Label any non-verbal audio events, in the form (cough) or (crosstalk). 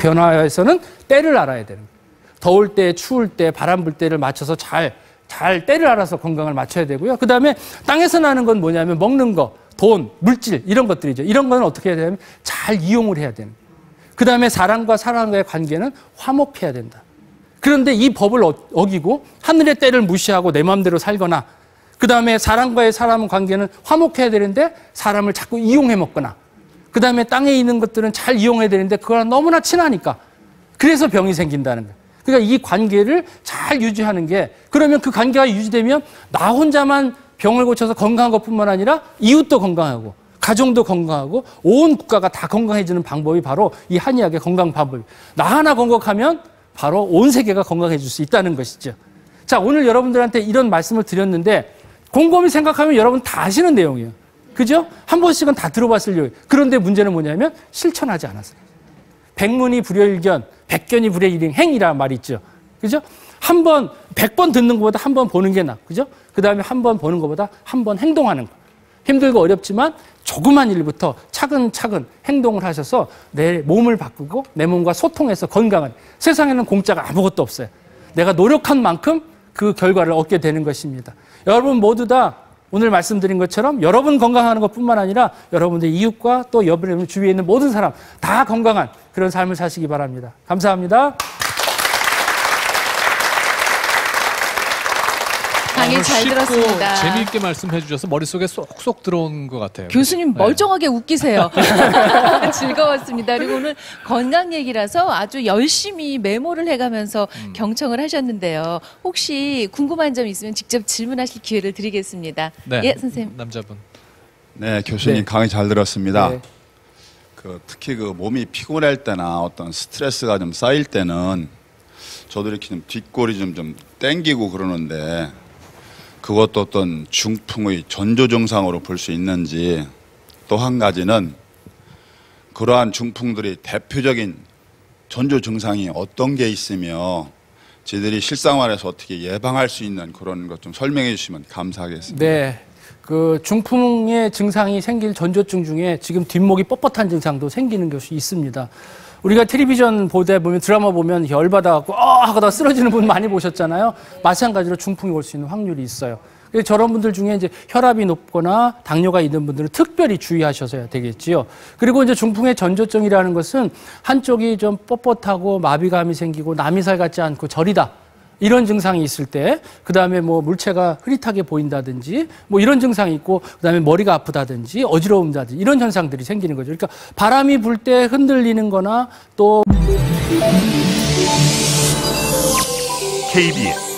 변화에서는 때를 알아야 되는 거예요. 더울 때, 추울 때, 바람 불 때를 맞춰서 잘, 잘 때를 알아서 건강을 맞춰야 되고요. 그 다음에 땅에서 나는 건 뭐냐면 먹는 거, 돈, 물질, 이런 것들이죠. 이런 거는 어떻게 해야 되냐면 잘 이용을 해야 되는. 그 다음에 사람과 사람과의 관계는 화목해야 된다. 그런데 이 법을 어- 어기고 하늘의 때를 무시하고 내 마음대로 살거나 그 다음에 사람과의 사람 관계는 화목해야 되는데 사람을 자꾸 이용해 먹거나 그 다음에 땅에 있는 것들은 잘 이용해야 되는데 그거랑 너무나 친하니까 그래서 병이 생긴다는 거예요. 그러니까 이 관계를 잘 유지하는 게 그러면 그 관계가 유지되면 나 혼자만 병을 고쳐서 건강한 것뿐만 아니라 이웃도 건강하고 가정도 건강하고 온 국가가 다 건강해지는 방법이 바로 이 한의학의 건강 방법이에요. 나 하나 건강하면 바로 온 세계가 건강해질 수 있다는 것이죠. 자, 오늘 여러분들한테 이런 말씀을 드렸는데 곰곰이 생각하면 여러분 다 아시는 내용이에요. 그죠? 한 번씩은 다 들어봤을 요 그런데 문제는 뭐냐면 실천하지 않았어요. 백문이 불여일견, 백견이 불여일행이라 말이 있죠. 그죠? 한 번, 백 번 듣는 것보다 한 번 보는 게 나. 그죠? 그 다음에 한 번 보는 것보다 한 번 행동하는 거. 힘들고 어렵지만 조그만 일부터 차근차근 행동을 하셔서 내 몸을 바꾸고 내 몸과 소통해서 건강한 세상에는 공짜가 아무것도 없어요. 내가 노력한 만큼 그 결과를 얻게 되는 것입니다. 여러분 모두 다 오늘 말씀드린 것처럼 여러분 건강하는 것뿐만 아니라 여러분들 이웃과 또 여러분 주위에 있는 모든 사람 다 건강한 그런 삶을 사시기 바랍니다. 감사합니다. 강의 오늘 잘 쉽고 들었습니다. 재미있게 말씀해 주셔서 머릿속에 쏙쏙 들어온 것 같아요. 교수님 네. 멀쩡하게 웃기세요. (laughs) 즐거웠습니다. 그리고 오늘 건강 얘기라서 아주 열심히 메모를 해가면서 음. 경청을 하셨는데요. 혹시 궁금한 점 있으면 직접 질문하실 기회를 드리겠습니다. 네. 예, 선생님. 남자분. 네, 교수님 네. 강의 잘 들었습니다. 네. 그 특히 그 몸이 피곤할 때나 어떤 스트레스가 좀 쌓일 때는 저도 이렇게 좀 뒷골이 좀 좀 땡기고 그러는데 그것도 어떤 중풍의 전조 증상으로 볼 수 있는지 또 한 가지는 그러한 중풍들이 대표적인 전조 증상이 어떤 게 있으며 저희들이 실생활에서 어떻게 예방할 수 있는 그런 것 좀 설명해 주시면 감사하겠습니다. 네. 그 중풍의 증상이 생길 전조증 중에 지금 뒷목이 뻣뻣한 증상도 생기는 것이 있습니다. 우리가 텔레비전 보다 보면 드라마 보면 열받아갖고 어 하고다 쓰러지는 분 많이 보셨잖아요. 마찬가지로 중풍이 올 수 있는 확률이 있어요. 그래서 저런 분들 중에 이제 혈압이 높거나 당뇨가 있는 분들은 특별히 주의하셔야 되겠지요. 그리고 이제 중풍의 전조증이라는 것은 한쪽이 좀 뻣뻣하고 마비감이 생기고 남이살 같지 않고 저리다. 이런 증상이 있을 때, 그 다음에 뭐 물체가 흐릿하게 보인다든지, 뭐 이런 증상이 있고, 그 다음에 머리가 아프다든지, 어지러움다든지, 이런 현상들이 생기는 거죠. 그러니까 바람이 불 때 흔들리는 거나 또 KBS